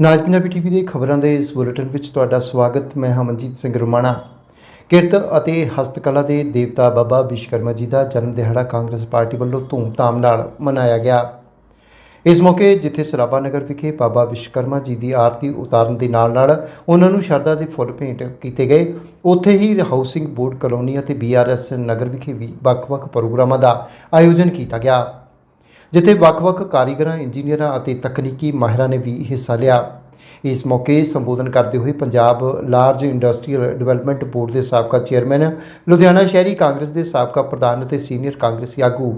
ਨਾਜ Punjabi TV ਦੇ ਖਬਰਾਂ ਦੇ ਇਸ ਬੁਲੇਟਿਨ ਵਿੱਚ ਤੁਹਾਡਾ ਸਵਾਗਤ। ਮੈਂ ਹਮਨਜੀਤ ਸਿੰਘ ਰੁਮਾਣਾ। ਕਿਰਤ ਅਤੇ ਹਸਤਕਲਾ ਦੇ ਦੇਵਤਾ ਬਾਬਾ ਵਿਸ਼ਵਕਰਮਾ ਜੀ ਦਾ ਜਨਮ ਦਿਹਾੜਾ ਕਾਂਗਰਸ ਪਾਰਟੀ ਵੱਲੋਂ ਧੂਮਧਾਮ ਨਾਲ ਮਨਾਇਆ ਗਿਆ। ਇਸ ਮੌਕੇ ਜਿੱਥੇ ਸਰਾਭਾ ਨਗਰ ਵਿਖੇ ਬਾਬਾ ਵਿਸ਼ਵਕਰਮਾ ਜੀ ਦੀ ਆਰਤੀ ਉਤਾਰਨ ਦੇ ਨਾਲ ਨਾਲ ਉਹਨਾਂ ਨੂੰ ਸ਼ਰਧਾ ਦੇ ਫੁੱਲ ਭੇਂਟ ਕੀਤੇ ਗਏ। ਉੱਥੇ ਹੀ ਹਾਊਸਿੰਗ ਬੋਰਡ ਕਲੋਨੀ ਅਤੇ ਬੀਆਰਐਸ ਨਗਰ ਵਿਖੇ ਵੀ ਵੱਖ-ਵੱਖ ਪ੍ਰੋਗਰਾਮਾਂ ਦਾ ਆਯੋਜਨ ਕੀਤਾ ਗਿਆ। ਜਿੱਥੇ ਵੱਖ-ਵੱਖ ਕਾਰੀਗਰਾਂ, ਇੰਜੀਨੀਅਰਾਂ ਅਤੇ ਤਕਨੀਕੀ ਮਾਹਿਰਾਂ ਨੇ ਵੀ ਹਿੱਸਾ ਲਿਆ। ਇਸ ਮੌਕੇ ਸੰਬੋਧਨ ਕਰਦੇ ਹੋਏ Punjab large industrial development board ਦੇ ਸਾਬਕਾ ਚੇਅਰਮੈਨ, ਲੁਧਿਆਣਾ ਸ਼ਹਿਰੀ ਕਾਂਗਰਸ ਦੇ ਸਾਬਕਾ ਪ੍ਰਧਾਨ ਅਤੇ ਸੀਨੀਅਰ ਕਾਂਗਰਸੀ ਆਗੂ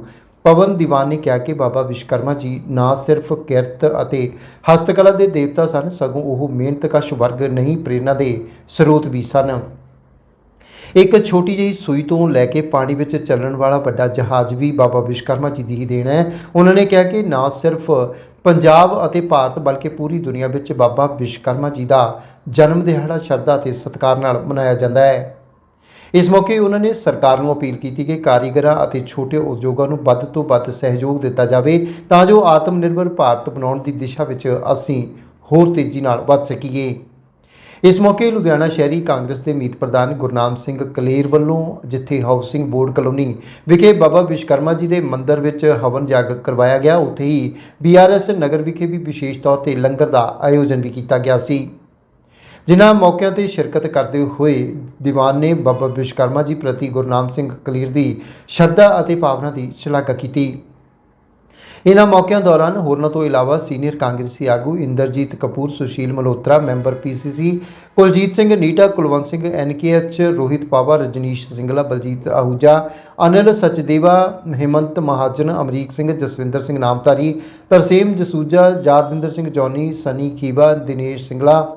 ਪਵਨ ਦੀਵਾਨ ਨੇ ਕਿਹਾ ਕਿ ਬਾਬਾ ਵਿਸ਼ਵਕਰਮਾ ਜੀ ਨਾ ਸਿਰਫ ਕਿਰਤ ਅਤੇ ਹਸਤਕਲਾ ਦੇ ਦੇਵਤਾ ਸਨ, ਸਗੋਂ ਉਹ ਮਿਹਨਤਕਸ਼ ਵਰਗ ਨਹੀਂ ਪ੍ਰੇਰਣਾ ਦੇ ਸਰੋਤ ਵੀ ਸਨ। ਇੱਕ ਛੋਟੀ ਜਿਹੀ ਸੂਈ ਤੋਂ ਲੈ ਕੇ ਪਾਣੀ ਵਿੱਚ ਚੱਲਣ ਵਾਲਾ ਵੱਡਾ ਜਹਾਜ਼ ਵੀ ਬਾਬਾ ਵਿਸ਼ਵਕਰਮਾ ਜੀ ਦੀ ਹੀ ਦੇਣ ਹੈ। ਉਹਨਾਂ ਨੇ ਕਿਹਾ ਕਿ ਨਾ ਸਿਰਫ ਪੰਜਾਬ ਅਤੇ ਭਾਰਤ ਬਲਕਿ ਪੂਰੀ ਦੁਨੀਆ ਵਿੱਚ ਬਾਬਾ ਵਿਸ਼ਵਕਰਮਾ ਜੀ ਦਾ ਜਨਮ ਦਿਹਾੜਾ, ਸ਼ਰਧਾ ਤੇ ਸਤਿਕਾਰ ਨਾਲ ਮਨਾਇਆ ਜਾਂਦਾ ਹੈ। ਇਸ ਮੌਕੇ ਉਹਨਾਂ ਨੇ ਸਰਕਾਰ ਨੂੰ ਅਪੀਲ ਕੀਤੀ ਕਿ ਕਾਰੀਗਰਾਂ ਅਤੇ ਛੋਟੇ ਉਦਯੋਗਾਂ ਨੂੰ ਵੱਧ ਤੋਂ ਵੱਧ ਸਹਿਯੋਗ ਦਿੱਤਾ ਜਾਵੇ ਤਾਂ ਜੋ ਆਤਮ ਨਿਰਭਰ ਭਾਰਤ ਬਣਾਉਣ ਦੀ ਦਿਸ਼ਾ ਵਿੱਚ ਅਸੀਂ ਹੋਰ ਤੇਜ਼ੀ ਨਾਲ ਵੱਧ ਸਕੀਏ। ਇਸ ਮੌਕੇ ਲੁਧਿਆਣਾ ਸ਼ਹਿਰੀ ਕਾਂਗਰਸ ਦੇ ਮੀਤ ਪ੍ਰਧਾਨ ਗੁਰਨਾਮ ਸਿੰਘ ਕਲੇਰ ਵੱਲੋਂ ਜਿੱਥੇ ਹਾਊਸਿੰਗ ਬੋਰਡ ਕਲੋਨੀ ਵਿਖੇ ਬਾਬਾ ਵਿਸ਼ਵਕਰਮਾ ਜੀ ਦੇ ਮੰਦਿਰ ਵਿੱਚ ਹਵਨ ਜਾਗਰ ਕਰਵਾਇਆ ਗਿਆ, ਉੱਥੇ ਹੀ ਬੀਆਰਐਸ ਨਗਰ ਵਿਖੇ ਵੀ ਵਿਸ਼ੇਸ਼ ਤੌਰ ਤੇ ਲੰਗਰ ਦਾ ਆਯੋਜਨ ਵੀ ਕੀਤਾ ਗਿਆ ਸੀ। ਜਿਨ੍ਹਾਂ ਮੌਕਿਆਂ ਤੇ ਸ਼ਿਰਕਤ ਕਰਦੇ ਹੋਏ ਦੀਵਾਨ ਨੇ ਬਾਬਾ ਵਿਸ਼ਵਕਰਮਾ ਜੀ ਪ੍ਰਤੀ ਗੁਰਨਾਮ ਸਿੰਘ ਕਲੇਰ ਦੀ ਸ਼ਰਧਾ ਅਤੇ ਭਾਵਨਾ ਦੀ ਸ਼ਲਾਘਾ ਕੀਤੀ। ਇਨ੍ਹਾਂ ਮੌਕਿਆਂ ਦੌਰਾਨ ਹੋਰਨਾਂ ਤੋਂ ਇਲਾਵਾ ਸੀਨੀਅਰ ਕਾਂਗਰਸੀ ਆਗੂ Inderjit Kapoor, Sushil Malhotra, member PCC, Kuljit Singh, Neeta Kulwant Singh NKH Rohit Pawa, Rajneesh Singla, Baljit Ahuja, Anil Sachdeva, Himmat Mahajan, Amrik Singh, Jaswinder Singh Namdhari, Tarsem Jasuja Yadvinder Singh Johnny, Sunny Khiva, Dinesh Singla,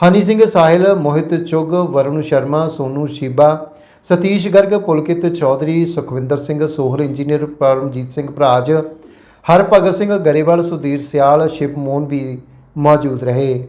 Honey Singh Sahil, Mohit Chugh, Varun Sharma, Sonu Sheeba, Satish Garg, Pulkit Chaudhary, Sukhwinder Singh Sohar engineer Paramjit Singh Bharaj Harbhagat Singh Grewal Sudhir Sial Shiv Mohan ਵੀ ਮੌਜੂਦ ਰਹੇ।